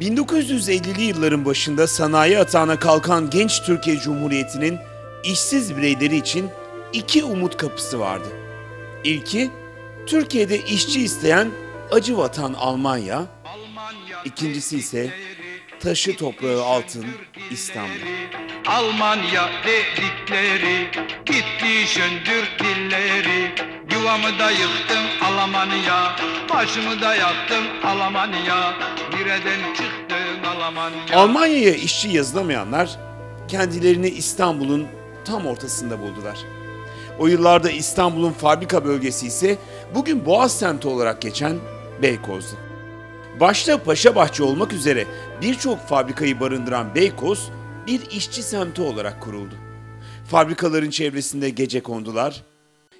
...1950'li yılların başında sanayi atağına kalkan genç Türkiye Cumhuriyeti'nin işsiz bireyleri için iki umut kapısı vardı. İlki, Türkiye'de işçi isteyen acı vatan Almanya, ikincisi ise taşı toprağı altın İstanbul. Almanya dedikleri gitti söndür dilleri Yuvamı da yıktım Almanya Başımı da yaktım Almanya Nereden çıktın Almanya Almanya'ya işçi yazılamayanlar kendilerini İstanbul'un tam ortasında buldular. O yıllarda İstanbul'un fabrika bölgesi ise bugün Boğaz semti olarak geçen Beykoz'du. Başta Paşabahçe olmak üzere birçok fabrikayı barındıran Beykoz bir işçi semti olarak kuruldu. Fabrikaların çevresinde gece kondular,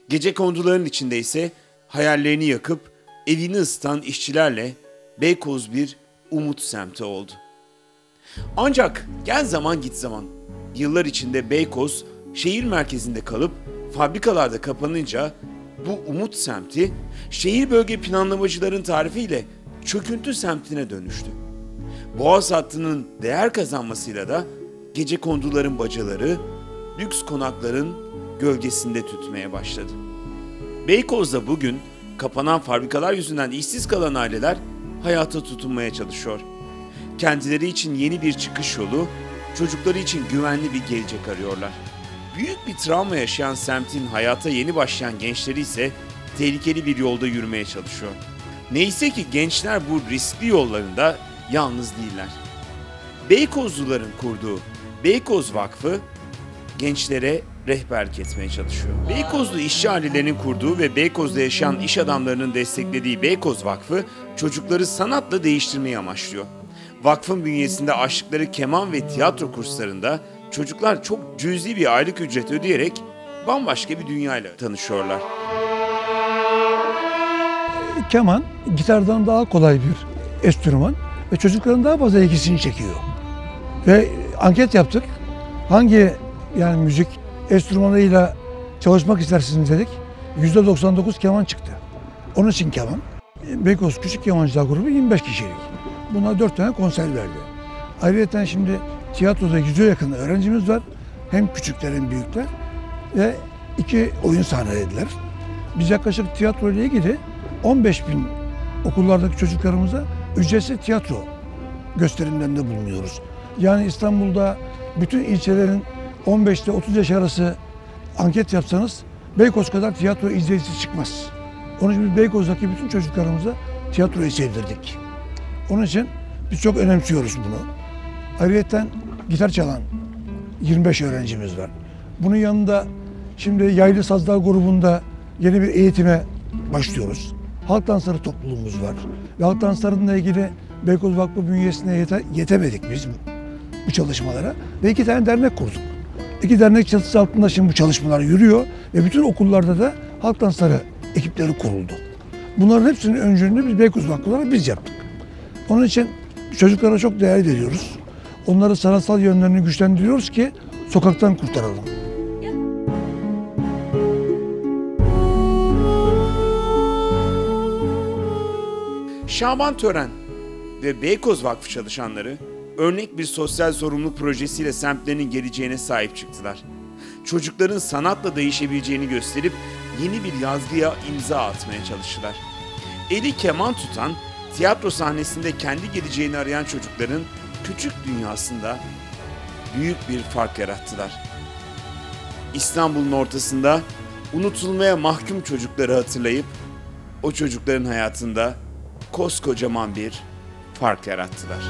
gece konduların içinde ise hayallerini yakıp evini ısıtan işçilerle Beykoz bir umut semti oldu. Ancak gel zaman git zaman yıllar içinde Beykoz şehir merkezinde kalıp fabrikalarda kapanınca bu umut semti şehir bölge planlamacıların tarifiyle çöküntü semtine dönüştü. Boğaz hattının değer kazanmasıyla da gece konduların bacaları lüks konakların gölgesinde tütmeye başladı. Beykoz'da bugün kapanan fabrikalar yüzünden işsiz kalan aileler hayata tutunmaya çalışıyor. Kendileri için yeni bir çıkış yolu, çocukları için güvenli bir gelecek arıyorlar. Büyük bir travma yaşayan semtin hayata yeni başlayan gençleri ise tehlikeli bir yolda yürümeye çalışıyor. Neyse ki gençler bu riskli yollarında yalnız değiller. Beykozluların kurduğu Beykoz Vakfı gençlere rehberlik etmeye çalışıyor. Beykozlu işçi ailelerinin kurduğu ve Beykoz'da yaşayan iş adamlarının desteklediği Beykoz Vakfı çocukları sanatla değiştirmeyi amaçlıyor. Vakfın bünyesinde açtıkları keman ve tiyatro kurslarında çocuklar çok cüzi bir aylık ücret ödeyerek bambaşka bir dünyayla tanışıyorlar. Keman gitardan daha kolay bir enstrüman ve çocukların daha fazla ilgisini çekiyor. Ve anket yaptık. Hangi yani müzik enstrümanıyla çalışmak istersiniz dedik. %99 keman çıktı. Onun için keman. Beykoz Küçük Kemancılar Grubu 25 kişilik. Buna 4 tane konser verdi. Ayrıca şimdi tiyatroda yüze yakın öğrencimiz var. Hem küçükler hem büyükler. Ve iki oyun sahnelediler. Biz yaklaşık tiyatro ile ilgili 15 bin okullardaki çocuklarımıza ücretsiz tiyatro gösterimlerinde bulunuyoruz. Yani İstanbul'da bütün ilçelerin 15 ile 30 yaş arası anket yapsanız Beykoz kadar tiyatro izleyicisi çıkmaz. Onun için biz Beykoz'daki bütün çocuklarımıza tiyatroyu sevdirdik. Onun için biz çok önemsiyoruz bunu. Ayrıca gitar çalan 25 öğrencimiz var. Bunun yanında şimdi Yaylı Sazlar grubunda yeni bir eğitime başlıyoruz. Halk dansları topluluğumuz var. Ve halk danslarıyla ilgili Beykoz Vakfı bünyesine yete, yetemedik biz bu, bu çalışmalara. Ve iki tane dernek kurduk. İki dernek çatısı altında şimdi bu çalışmalar yürüyor. Ve bütün okullarda da halk dansları ekipleri kuruldu. Bunların hepsinin öncülüğünü biz Beykoz Vakfı olarak biz yaptık. Onun için çocuklara çok değer veriyoruz. Onları sanatsal yönlerini güçlendiriyoruz ki sokaktan kurtaralım. Şaban Tören ve Beykoz Vakfı çalışanları örnek bir sosyal sorumluluk projesiyle semtlerinin geleceğine sahip çıktılar. Çocukların sanatla değişebileceğini gösterip yeni bir yazgıya imza atmaya çalıştılar. Eli keman tutan, tiyatro sahnesinde kendi geleceğini arayan çocukların küçük dünyasında büyük bir fark yarattılar. İstanbul'un ortasında unutulmaya mahkum çocukları hatırlayıp o çocukların hayatında koskocaman bir fark yarattılar.